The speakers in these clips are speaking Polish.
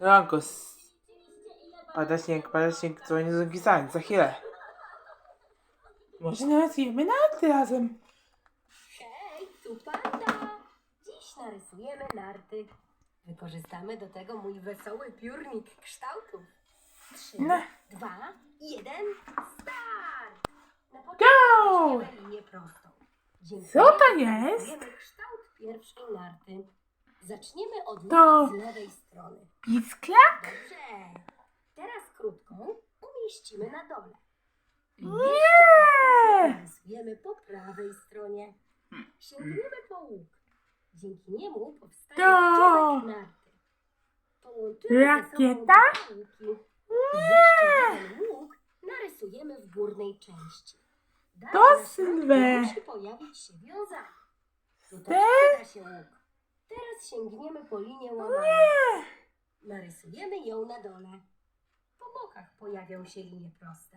Ranko, pada śnieg, pada śnieg, co nie zapisałem, za chwilę. Może nawet narty razem. Hej, tu panda! Dziś narysujemy narty. Wykorzystamy do tego mój wesoły piórnik kształtów. Trzy, No. dwa, jeden, start! Na Go! początku weźmiemy linię prostą. To jest? narysujemy kształt pierwszej narty. Zaczniemy od To- z lewej strony. Piskla? Dobrze. Teraz krótką umieścimy na dole. Nie! Narysujemy po prawej stronie. Sięgniemy po łuk. Dzięki niemu powstaje To- czubek narty. Połączymy ze sobą Rakieta? dwa łuki. Jeszcze jeden łuk narysujemy w górnej części. Dalej To na sylwe. Musi pojawić się wiązanie. Tu też Te? przyda się łuk. Teraz sięgniemy po linię łamaną. Narysujemy ją na dole. Po bokach pojawią się linie proste.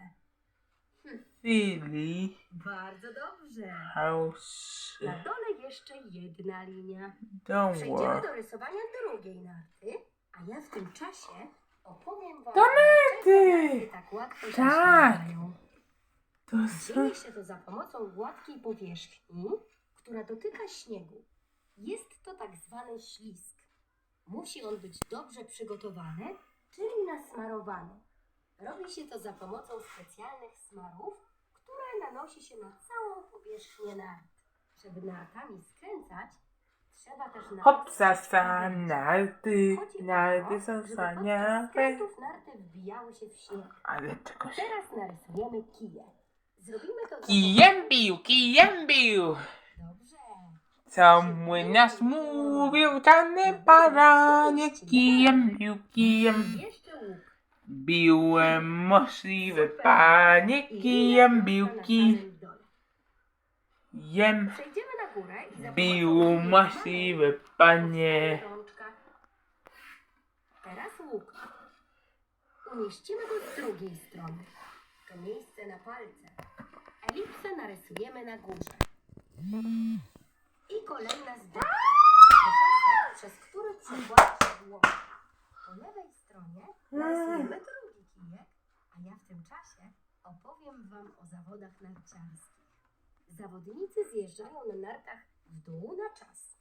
Silly Bardzo dobrze. house. Na dole jeszcze jedna linia. Don't Przejdziemy worry. do rysowania drugiej narty, a ja w tym czasie opowiem wam, To narty! dlaczego narty tak łatwo się Tak. ślizgają. To są... Dzieje się to za pomocą gładkiej powierzchni, która dotyka śniegu. Jest to tak zwany ślizg. Musi on być dobrze przygotowany, czyli nasmarowany. Robi się to za pomocą specjalnych smarów, które nanosi się na całą powierzchnię nart. Żeby nartami skręcać, trzeba też nart Hopsa sa, narty, narty są skrętów narty wbijały się w śnieg. Ale czegoś... Teraz narysujemy kije. Zrobimy to za Kijem bił, kijem bił. Co młynarz mówił, czarny baranie, kijem bił, kijem biłem możliwe panie, kijem bił, kijem bił możliwe panie. Teraz łuk. Umieścimy go z drugiej strony. To miejsce na palce. Elipsę narysujemy na górze. I kolejna z boku. To pasek, przez który przekłada się głowa. Po lewej stronie narysujemy drugi kijek, a ja w tym czasie opowiem Wam o zawodach narciarskich. Zawodnicy zjeżdżają na nartach w dół na czas.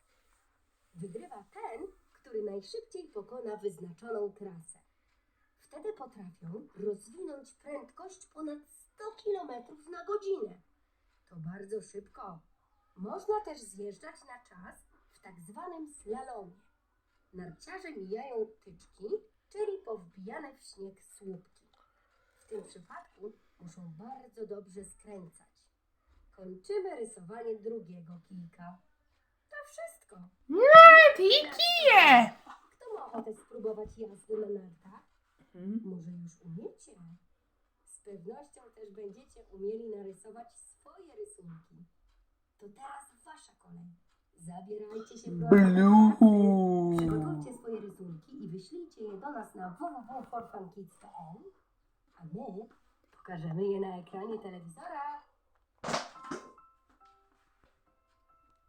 Wygrywa ten, który najszybciej pokona wyznaczoną trasę. Wtedy potrafią rozwinąć prędkość ponad 100 km na godzinę. To bardzo szybko. Można też zjeżdżać na czas w tak zwanym slalomie. Narciarze mijają tyczki, czyli powbijane w śnieg słupki. W tym przypadku muszą bardzo dobrze skręcać. Kończymy rysowanie drugiego kijka. To wszystko. Narty i kije! Kto ma ochotę spróbować jazdy na nartach? Może już umiecie? Z pewnością też będziecie umieli narysować swoje rysunki. To teraz wasza kolej. Zabierajcie się. Blue. Przygotujcie swoje rysunki i wyślijcie je do nas na www.forfunkids.pl a my pokażemy je na ekranie telewizora.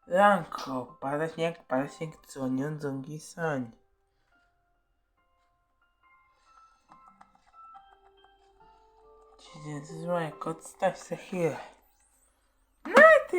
Ranko, pada śnieg, pada śnieg, dzwonią dzwonki sań. Ci dzwonek, odstaw za chwilę. To